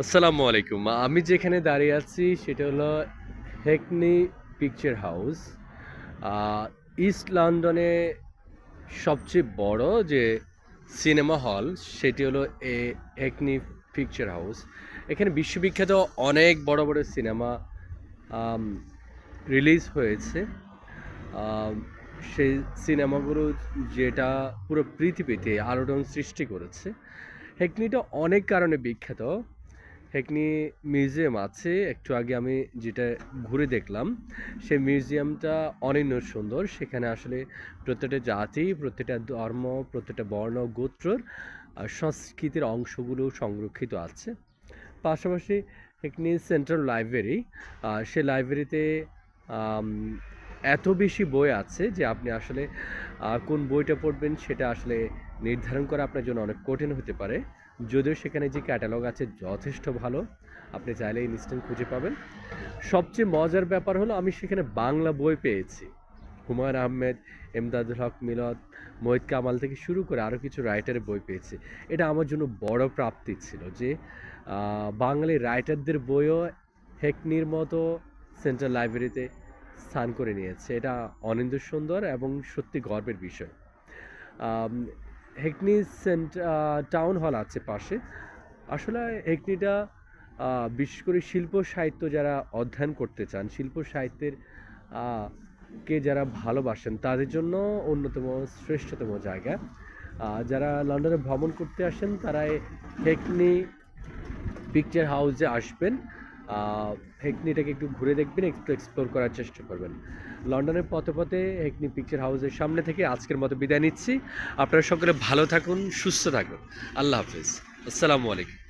আসসালামু আলাইকুম। আমি যেখানে দাঁড়িয়ে আছি সেটা হলো হেকনি পিকচার হাউস। ইস্ট লন্ডনে সবচেয়ে বড় যে সিনেমা হল সেটি হলো এ হেকনি পিকচার হাউস। এখানে বিশ্ববিখ্যাত অনেক বড় বড় সিনেমা রিলিজ হয়েছে। সেই সিনেমাগুলো যেটা পুরো পৃথিবীতে আলোড়ন সৃষ্টি করেছে। হেকনিটা অনেক কারণে বিখ্যাত। হেকনি মিউজিয়াম আছে। একটু আগে আমি যেটা ঘুরে দেখলাম, সেই মিউজিয়ামটা অনন্য সুন্দর। সেখানে আসলে প্রত্যেকটা জাতি, প্রত্যেকটা ধর্ম, প্রত্যেকটা বর্ণ গোত্রর সংস্কৃতির অংশগুলো সংরক্ষিত আছে। পাশাপাশি হেকনি সেন্ট্রাল লাইব্রেরি সে লাইব্রেরিতে এত বেশি বই আছে যে আপনি আসলে কোন বইটা পড়বেন সেটা আসলে নির্ধারণ করা আপনার জন্য অনেক কঠিন হতে পারে। যদিও সেখানে যে ক্যাটালগ আছে যথেষ্ট ভালো, আপনি চাইলে ইনস্ট্যান্ট খুঁজে পাবেন। সবচেয়ে মজার ব্যাপার হলো আমি সেখানে বাংলা বই পেয়েছি। হুমায়ুন আহমেদ, এমদাদুল হক মিলত মোহিত কামাল থেকে শুরু করে আরও কিছু রাইটারের বই পেয়েছি। এটা আমার জন্য বড় প্রাপ্তি ছিল যে বাঙালি রাইটারদের বইও হেকনির মতো সেন্ট্রাল লাইব্রেরিতে স্থান করে নিয়েছে। এটা অনিন্দ সুন্দর এবং সত্যি গর্বের বিষয়। হেকনি সেন্ট টাউন হল আছে পাশে। আসলে হেকনিটা বিশেষ করে শিল্প সাহিত্য যারা অধ্যয়ন করতে চান, শিল্প সাহিত্যের কে যারা ভালোবাসেন, তাদের জন্য অন্যতম শ্রেষ্ঠতম জায়গা। যারা লন্ডনে ভ্রমণ করতে আসেন তারা হেকনি পিকচার হাউসে আসবেন। হেকনিটাকে একটু ঘুরে দেখবেন, একটু এক্সপ্লোর করার চেষ্টা করবেন। লন্ডনের পথে পথে হেকনি পিকচার হাউসের সামনে থেকে আজকের মতো বিদায় নিচ্ছি। আপনারা সকলে ভালো থাকুন, সুস্থ থাকুন। আল্লাহ হাফিজ। আসসালামু আলাইকুম।